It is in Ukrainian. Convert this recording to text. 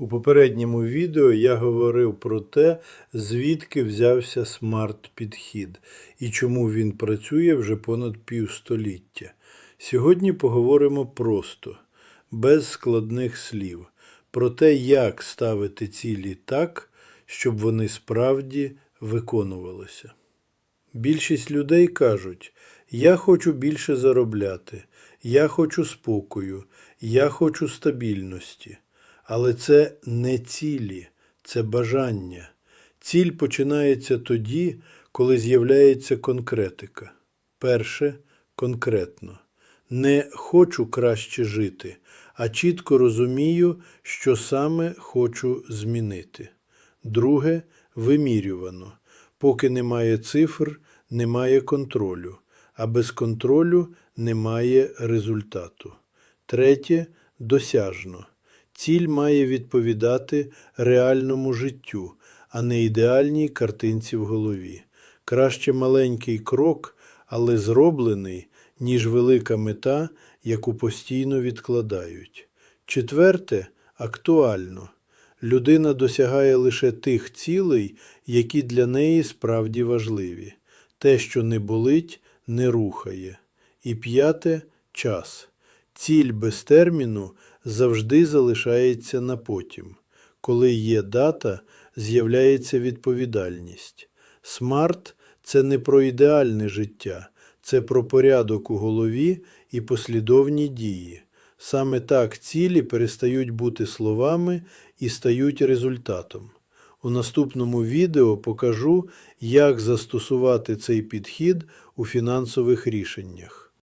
У попередньому відео я говорив про те, звідки взявся смарт-підхід і чому він працює вже понад півстоліття. Сьогодні поговоримо просто, без складних слів, про те, як ставити цілі так, щоб вони справді виконувалися. Більшість людей кажуть: я хочу більше заробляти, я хочу спокою, я хочу стабільності. Але це не цілі, це бажання. Ціль починається тоді, коли з'являється конкретика. Перше конкретно. Не хочу краще жити, а чітко розумію, що саме хочу змінити. Друге вимірювано. Поки немає цифр, немає контролю, а без контролю немає результату. Третє досяжно. Ціль має відповідати реальному життю, а не ідеальній картинці в голові. Краще маленький крок, але зроблений, ніж велика мета, яку постійно відкладають. Четверте актуально. Людина досягає лише тих цілей, які для неї справді важливі. Те, що не болить, не рухає. І п'яте час. Ціль без терміну завжди залишається на потім. Коли є дата, з'являється відповідальність. Смарт це не про ідеальне життя, це про порядок у голові і послідовні дії. Саме так цілі перестають бути словами і стають результатом. У наступному відео покажу, як застосувати цей підхід у фінансових рішеннях.